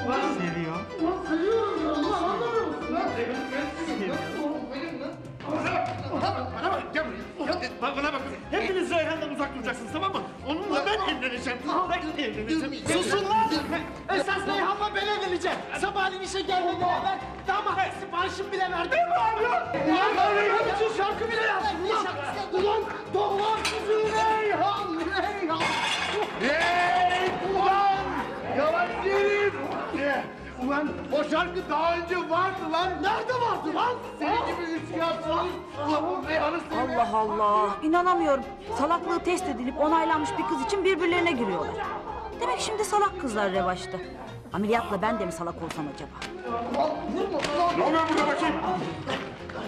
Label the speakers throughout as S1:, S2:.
S1: Seviyor. Bak bana bak. Hepiniz Reyhan'dan uzak duracaksınız tamam mı? Onunla ben evleneceğim. Ben evleneceğim.
S2: Susun lan! Esas Reyhan'la ben evleneceğim. Sabahleyin işe gelmeden evvel damat siparişimi bile verdim. Ne bağırıyor? Ulan ben Reyhan için şarkı bile yazdım. Ne şarkısı? Ulan doğan kızı Reyhan, Reyhan.
S3: Hey! Ulan! Yavaş gelin! Ulan o şarkı daha önce vardı lan!
S2: Nerede vardı lan?
S3: Senin gibi üç kağıtsız! Ulan Reyhan'ı seviyor!
S4: Allah Allah. İnanamıyorum. Salaklığı test edilip onaylanmış bir kız için birbirlerine giriyorlar. Demek şimdi salak kızlar revaçta. Ameliyatla ben de mi salak olsam acaba?
S5: Ne oluyor burada bakayım?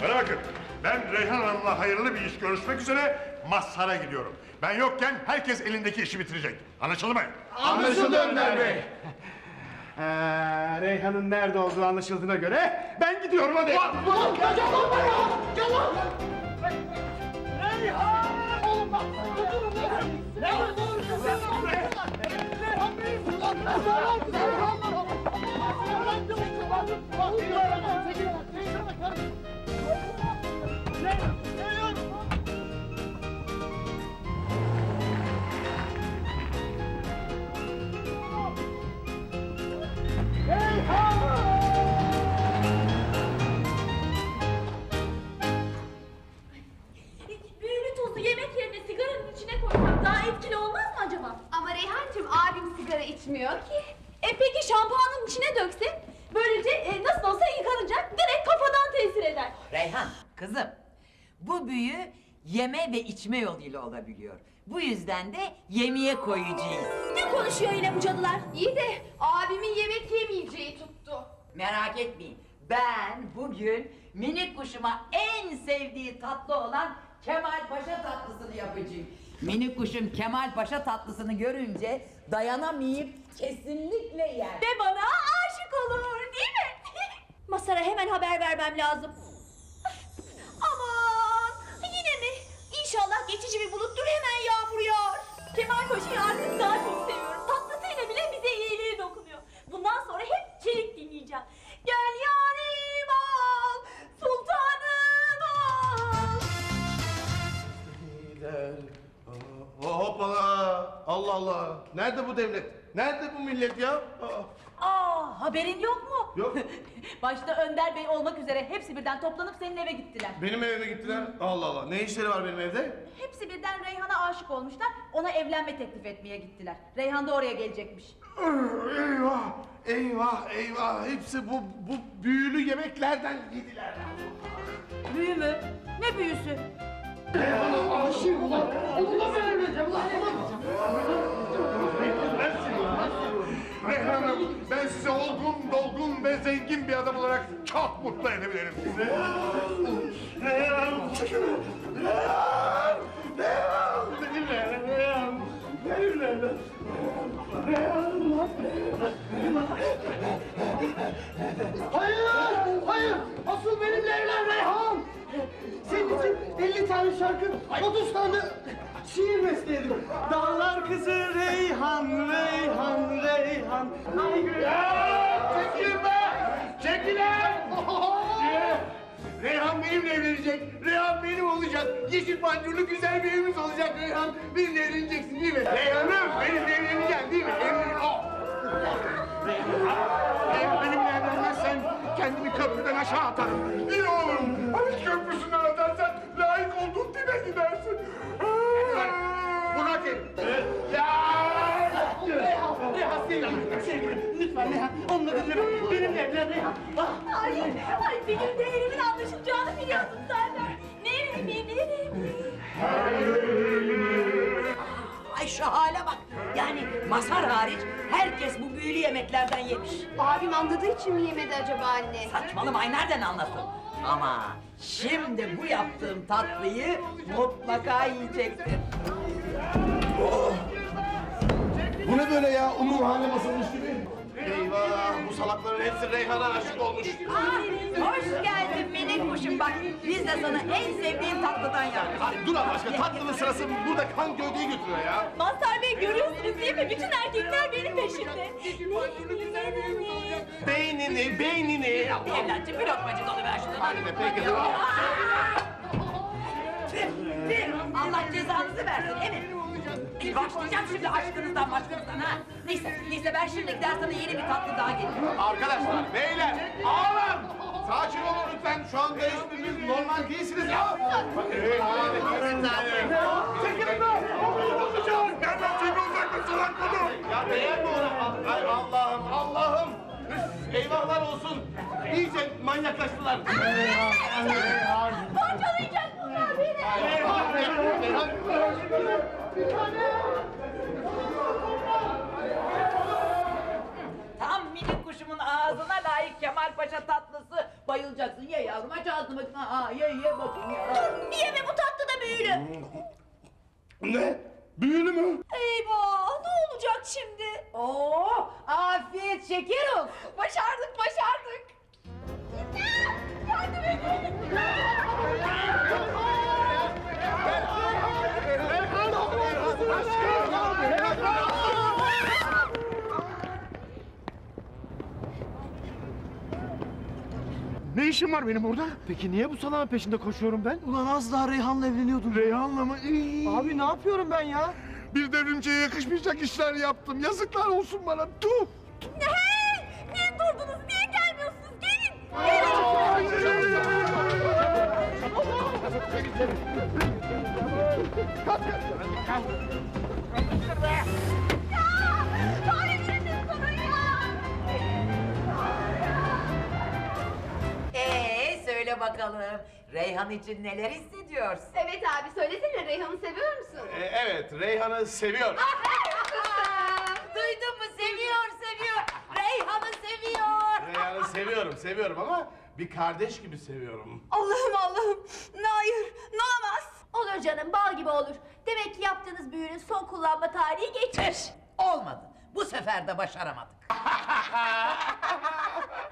S5: Bana bakın. Ben Reyhan Hanım'la hayırlı bir iş görüşmek üzere Mazhar'a gidiyorum. Ben yokken herkes elindeki işi bitirecek. Anlaşıldı mı?
S3: Anlaşıldı Önder Bey!
S1: Ee, Reyhan'ın nerede olduğu anlaşıldığına göre ben gidiyorum hadi.
S2: Ulan gel lan buraya! Gel lan! Reyhan! Oğlum bak! Durun lan! Reyhan! Reyhan Bey! Ulan Reyhan! Reyhan! Ulan çabuk bak! Bak! Reyhan! Çekil!
S6: Büyülü tozu yemek yerine sigaranın içine koysak daha etkili olmaz mı acaba?
S7: Ama Reyhancığım abim sigara içmiyor ki.
S6: E peki şampuanın içine döksek? Böylece e, nasıl olsa yıkanacak direkt kafadan tesir eder.
S8: Reyhan, kızım. Bu büyü yeme ve içme yoluyla olabiliyor. Bu yüzden de yemeğe koyacağız.
S6: Ne konuşuyor yine bu cadılar?
S7: İyi de abimin yemek yemeyeceği tuttu.
S8: Merak etmeyin. Ben bugün minik kuşuma en sevdiği tatlı olan Kemal Paşa tatlısını yapacağım. Minik kuşum Kemal Paşa tatlısını görünce dayanamayıp kesinlikle yer.
S6: Ve bana aşık olur değil mi? Masara hemen haber vermem lazım.
S3: Hoppala! Allah Allah! Nerede bu devlet? Nerede bu millet ya? Aa,
S4: Aa, haberin yok mu?
S3: Yok.
S4: Başta Önder Bey olmak üzere hepsi birden toplanıp senin eve gittiler.
S3: Benim evime gittiler. Allah Allah! Ne işleri var benim evde?
S4: Hepsi birden Reyhan'a aşık olmuşlar. Ona evlenme teklif etmeye gittiler. Reyhan da oraya gelecekmiş.
S3: Eyvah! Eyvah! Eyvah! Hepsi bu, bu büyülü yemeklerden yediler.
S4: Büyü mü? Ne büyüsü?
S2: Aşığım ulan! Onunla ben evleneceğim ulan!
S5: Reyhan Hanım, ben size olgun, dolgun ve zengin bir adam olarak çok mutlu edebilirim.
S1: Reyhan Hanım.
S2: 50 tane şarkı, 30 tane şiir besledim.
S1: Dağlar kızı Reyhan, Reyhan, Reyhan. Ay gül.
S3: Çekilin be! Çekilin! Reyhan benimle evlenecek. Reyhan benim olacak. Yeşil pancurlu güzel bir evimiz olacak Reyhan. Benimle evleneceksin değil mi? Reyhan'ım benimle evleneceksin değil mi? Evlen... Oh!
S5: Eğer benimle evlenmezsen kendimi köprüden aşağı atarım. İyi oğlum, atarsan layık olduğun dibe gidersin.
S3: Buna gel.
S2: Reyhan, Reyhan sevgilim, sevgilim. Lütfen Reyhan, onunla dinleme. Benimle evlen Reyhan. Ah,
S6: Ay, ay benim değerimin anlaşılacağını biliyordum zaten. Neremi, neremi?
S8: Ay şu hale bak. Yani Masar hariç herkes bu büyülü yemeklerden yemiş.
S7: Abim anladığı için mi yemedi acaba anne?
S8: Saçmalamayı nereden anlasın? Ama şimdi bu yaptığım tatlıyı mutlaka yiyeceksin.
S3: Bu ne böyle ya? Umurhane basılmış gibi. Eyvah bu salakların hepsi Reyhan'a aşık olmuş.
S8: Hoş geldin minik kuşum bak. Biz de sana en sevdiğin tatlıdan yaptık.
S3: Ay, dur Allah aşkına tatlının sırası burada kan gövdeyi götürüyor ya.
S6: Mazhar Bey görüyorsunuz değil mi? Bütün erkekler benim peşimde.
S3: Beynini, beynini.
S8: Evlatçım bir lokmacık alıver şunu.
S3: Be, peki.
S8: Allah cezanızı versin evet. E, Başlayacağım şimdi aşkınızdan başkınızdan ha. Neyse, neyse ben şimdi gider sana yeni bir tatlı daha getiririm.
S3: Arkadaşlar, beyler, ağlar. Sakin olun lütfen. Şu anda hiçbiriniz normal değilsiniz ya.
S5: Çekilin lan! Nereden çekil mı salak bunu?
S3: Ya değer mi ona? Ay Allah'ım, Allah'ım. Üf, eyvahlar olsun. İyice manyaklaştılar.
S6: Beni.
S8: Tam minik kuşumun ağzına layık Kemal Paşa tatlısı. Bayılacaksın ye yavrum aç ağzını bakayım. Ha, ye ye bakayım ya.
S6: Yeme bu tatlı da büyülü.
S5: Ne? Büyülü mü?
S6: Eyvah ne olacak şimdi?
S8: Oo, afiyet şeker olsun.
S6: Başardık başardık. Yardım edin.
S1: Ne işim var benim burada?
S2: Peki niye bu salağın peşinde koşuyorum ben? Ulan az daha Reyhan'la evleniyordun.
S1: Reyhan'la mı? İyi.
S2: Abi ne yapıyorum ben ya?
S5: Bir devrimciye yakışmayacak işler yaptım. Yazıklar olsun bana. Tuh!
S6: Hey! Niye durdunuz? Niye gelmiyorsunuz? Gelin. Kahretsin
S8: Reyhan için neler hissediyorsun?
S7: Evet abi söylesene Reyhan'ı seviyor musun?
S3: Ee, evet, Reyhan'ı seviyor.
S8: Duydun mu? Seviyor, seviyor. Reyhan'ı seviyor.
S3: Reyhan'ı seviyorum, seviyorum ama bir kardeş gibi seviyorum.
S6: Allah'ım Allah'ım. Hayır, ne olamaz. Olur canım, bal gibi olur. Demek ki yaptığınız büyünün son kullanma tarihi geçmiş.
S8: Olmadı. Bu sefer de başaramadık.